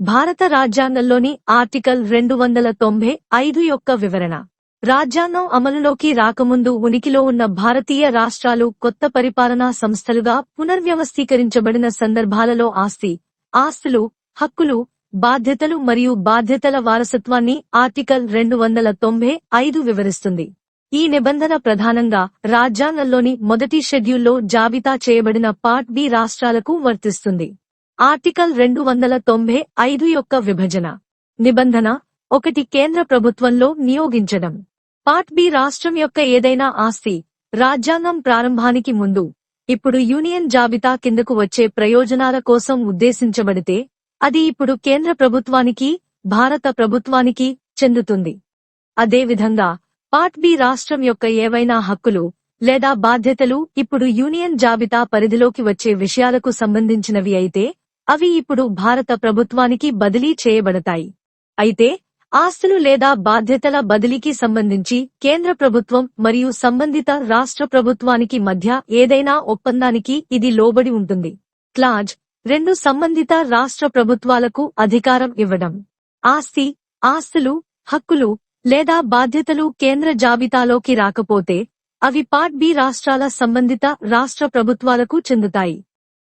భారత రాజ్యాంగంలోని ఆర్టికల్ రెండు వందల తొంభై ఐదు యొక్క వివరణ. రాజ్యాంగం అమలులోకి రాకముందు ఉనికిలో ఉన్న భారతీయ రాష్ట్రాలు కొత్త పరిపాలనా సంస్థలుగా పునర్వ్యవస్థీకరించబడిన సందర్భాలలో ఆస్తి ఆస్తులు హక్కులు బాధ్యతలు మరియు బాధ్యతల వారసత్వాన్ని ఆర్టికల్ రెండు వందల తొంభై ఐదు వివరిస్తుంది. ఈ నిబంధన ప్రధానంగా రాజ్యాంగంలోని మొదటి షెడ్యూల్లో జాబితా చేయబడిన పార్ట్ బి రాష్ట్రాలకు వర్తిస్తుంది. ఆర్టికల్ రెండు వందల తొంభై ఐదు యొక్క విభజన. నిబంధన ఒకటి కేంద్ర ప్రభుత్వంలో నియోగించడం. పార్ట్ బి రాష్ట్రం యొక్క ఏదైనా ఆస్తి రాజ్యాంగం ప్రారంభానికి ముందు ఇప్పుడు యూనియన్ జాబితా కిందకు వచ్చే ప్రయోజనాల కోసం ఉద్దేశించబడితే అది ఇప్పుడు కేంద్ర ప్రభుత్వానికి భారత ప్రభుత్వానికి చెందుతుంది. అదేవిధంగా పార్ట్ బి రాష్ట్రం యొక్క ఏవైనా హక్కులు లేదా బాధ్యతలు ఇప్పుడు యూనియన్ జాబితా పరిధిలోకి వచ్చే విషయాలకు సంబంధించినవి అయితే అవి ఇప్పుడు భారత ప్రభుత్వానికి బదిలీ చేయబడతాయి. అయితే ఆస్తులు లేదా బాధ్యతల బదిలీకి సంబంధించి కేంద్ర ప్రభుత్వం మరియు సంబంధిత రాష్ట్ర ప్రభుత్వానికి మధ్య ఏదైనా ఒప్పందానికి ఇది లోబడి ఉంటుంది. క్లాజ్ రెండు సంబంధిత రాష్ట్ర ప్రభుత్వాలకు అధికారం ఇవ్వడం. ఆస్తి ఆస్తులు హక్కులు లేదా బాధ్యతలు కేంద్ర జాబితాలోకి రాకపోతే అవి పార్ట్ బి రాష్ట్రాల సంబంధిత రాష్ట్ర ప్రభుత్వాలకు చెందుతాయి.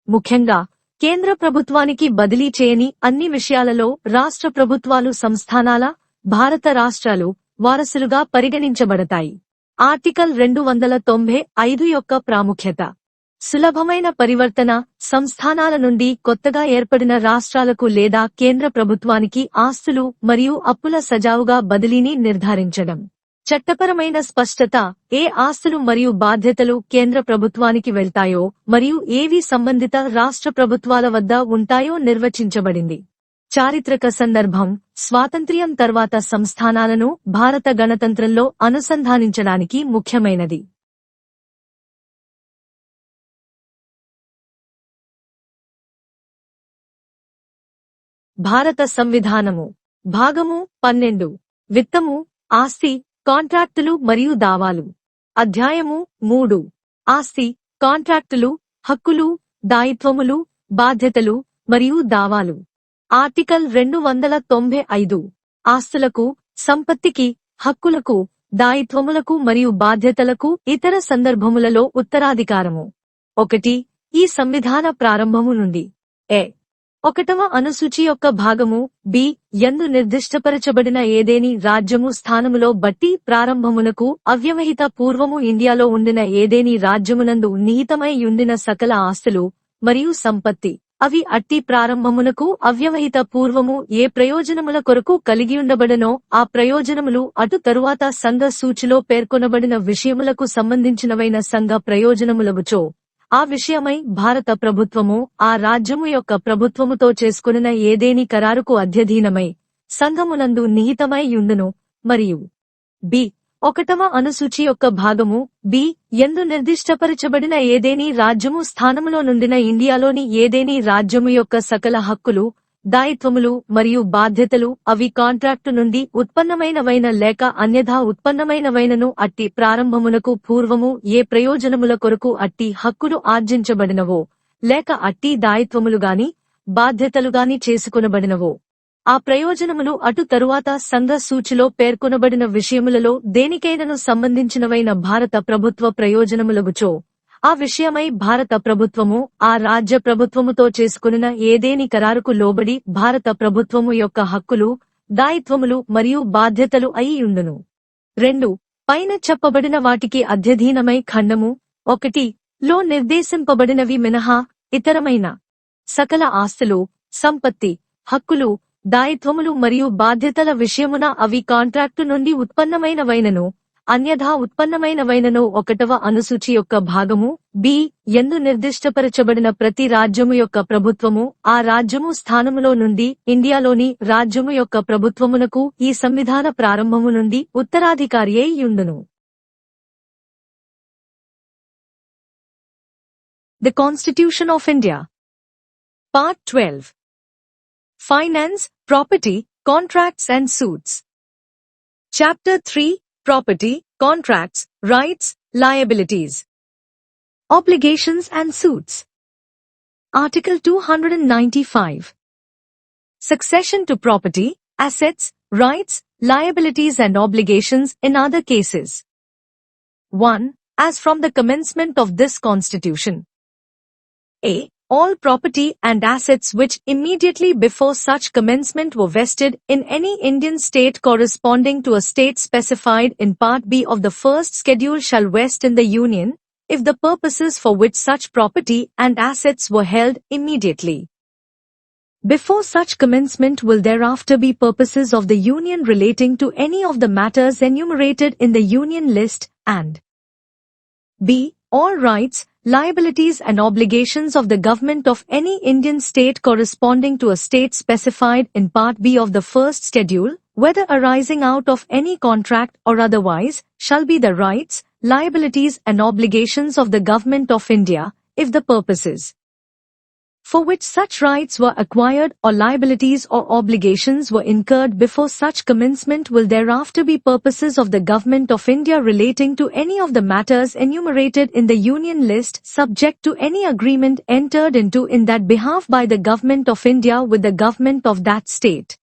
ముఖ్యంగా కేంద్ర ప్రభుత్వానికి బదిలీ చేయని అన్ని విషయాలలో రాష్ట్ర ప్రభుత్వాలు సంస్థానాల భారత రాష్ట్రాలు వారసులుగా పరిగణించబడతాయి. ఆర్టికల్ రెండు వందల తొంభై ఐదు యొక్క ప్రాముఖ్యత. సులభమైన పరివర్తన సంస్థానాల నుండి కొత్తగా ఏర్పడిన రాష్ట్రాలకు లేదా కేంద్ర ప్రభుత్వానికి ఆస్తులు మరియు అప్పుల సజావుగా బదిలీని నిర్ధారించడం. చట్టపరమైన స్పష్టత ఏ ఆస్తులు మరియు బాధ్యతలు కేంద్ర ప్రభుత్వానికి వెళ్తాయో మరియు ఏవి సంబంధిత రాష్ట్ర ప్రభుత్వాల వద్ద ఉంటాయో నిర్వచించబడింది. చారిత్రక సందర్భం స్వాతంత్ర్యం తర్వాత సంస్థానాలను భారత గణతంత్రంలో అనుసంధానించడానికి ముఖ్యమైనది. భారత సంవిధానము. భాగము పన్నెండు. విత్తము ఆస్తి కాంట్రాక్టులు మరియు దావాలు. అధ్యాయము మూడు. ఆస్తి కాంట్రాక్టులు హక్కులు దాయిత్వములు బాధ్యతలు మరియు దావాలు. ఆర్టికల్ రెండు వందల తొంభై ఐదు. ఆస్తులకు సంపత్తికి హక్కులకు దాయిత్వములకు మరియు బాధ్యతలకు ఇతర సందర్భములలో ఉత్తరాధికారము. ఒకటి ఈ సంవిధాన ప్రారంభము నుండి. ఏ ఒకటవ అనుసూచి యొక్క భాగము బి ఎందు నిర్దిష్టపరచబడిన ఏదేని రాజ్యము స్థానములో బట్టి ప్రారంభమునకు అవ్యవహిత పూర్వము ఇండియాలో ఉండిన ఏదేని రాజ్యమునందు నిహితమై ఉండిన సకల ఆస్తులు మరియు సంపత్తి. అవి అట్టి ప్రారంభమునకు అవ్యవహిత పూర్వము ఏ ప్రయోజనముల కొరకు కలిగియుండబడనో ఆ ప్రయోజనములు అటు తరువాత సంఘ సూచిలో పేర్కొనబడిన విషయములకు సంబంధించినవైన సంఘ ప్రయోజనములవుచో ఆ విషయమై భారత ప్రభుత్వము ఆ రాజ్యము యొక్క ప్రభుత్వముతో చేసుకున్న ఏదేని కరారుకు అధ్యధీనమై సంఘమునందు నిహితమై యుండును మరియు బి ఒకటవ అనుసూచి యొక్క భాగము బి ఎందు నిర్దిష్టపరచబడిన ఏదేని రాజ్యము స్థానములో నుండిన ఇండియాలోని ఏదేని రాజ్యము యొక్క సకల హక్కులు దాయిత్వములు మరియు బాధ్యతలు అవి కాంట్రాక్టు నుండి ఉత్పన్నమైనవైన లేక అన్యథా ఉత్పన్నమైనవైనను అట్టి ప్రారంభమునకు పూర్వము ఏ ప్రయోజనముల కొరకు అట్టి హక్కులు ఆర్జించబడినవో లేక అట్టి దాయిత్వములుగాని బాధ్యతలుగాని చేసుకొనబడినవో. ఆ ప్రయోజనములు అటు తరువాత సంఘ సూచిలో పేర్కొనబడిన విషయములలో దేనికైనను సంబంధించినవైన భారత ప్రభుత్వ ప్రయోజనములగుచో ఆ విషయమై భారత ప్రభుత్వము ఆ రాజ్య ప్రభుత్వముతో చేసుకున్న ఏదేని కరారుకు లోబడి భారత ప్రభుత్వము యొక్క హక్కులు దాయిత్వములు మరియు బాధ్యతలు అయి ఉండును రెండు పైన చెప్పబడిన వాటికి అధ్యధీనమై ఖండము ఒకటి లో నిర్దేశింపబడినవి మినహా ఇతరమైన. సకల ఆస్తులు సంపత్తి హక్కులు దాయిత్వములు మరియు బాధ్యతల విషయమున అవి కాంట్రాక్టు నుండి ఉత్పన్నమైనవైనను. అన్యథా ఉత్పన్నమైనవైనను ఒకటవ అనుసూచి యొక్క భాగము బి ఎందు నిర్దిష్టపరచబడిన ప్రతి రాజ్యము యొక్క ప్రభుత్వము ఆ రాజ్యము స్థానములో నుండి ఇండియాలోని రాజ్యము యొక్క ప్రభుత్వమునకు ఈ సంవిధాన ప్రారంభము నుండి ఉత్తరాధికారియే యుండును. The constitution of India part twelve Finance, Property, Contracts and Suits. Chapter 3 Property, Contracts, Rights, Liabilities. Obligations and Suits. Article 295. succession to property, assets, rights, liabilities and obligations in other cases. 1. As from the commencement of this constitution. A. All property and assets which immediately before such commencement were vested in any Indian state corresponding to a state specified in Part B of the first schedule shall vest in the Union, if the purposes for which such property and assets were held immediately. Before such commencement will thereafter be purposes of the Union relating to any of the matters enumerated in the Union list and b. All rights, liabilities and obligations of the government of any Indian state corresponding to a state specified in Part B of the first schedule, whether arising out of any contract or otherwise, shall be the rights, liabilities and obligations of the government of India, if the purposes for which such rights were acquired or liabilities or obligations were incurred before such commencement will thereafter be purposes of the Government of India relating to any of the matters enumerated in the Union list subject to any agreement entered into in that behalf by the Government of India with the government of that state.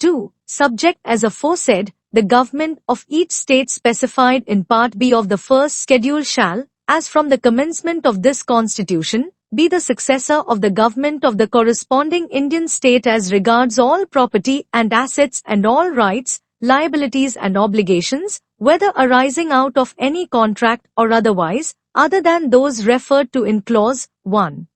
2. Subject as aforesaid, the government of each state specified in Part B of the first schedule shall, as from the commencement of this constitution, be the successor of the government of the corresponding Indian state as regards all property and assets and all rights, liabilities and obligations, whether arising out of any contract or otherwise, other than those referred to in clause 1.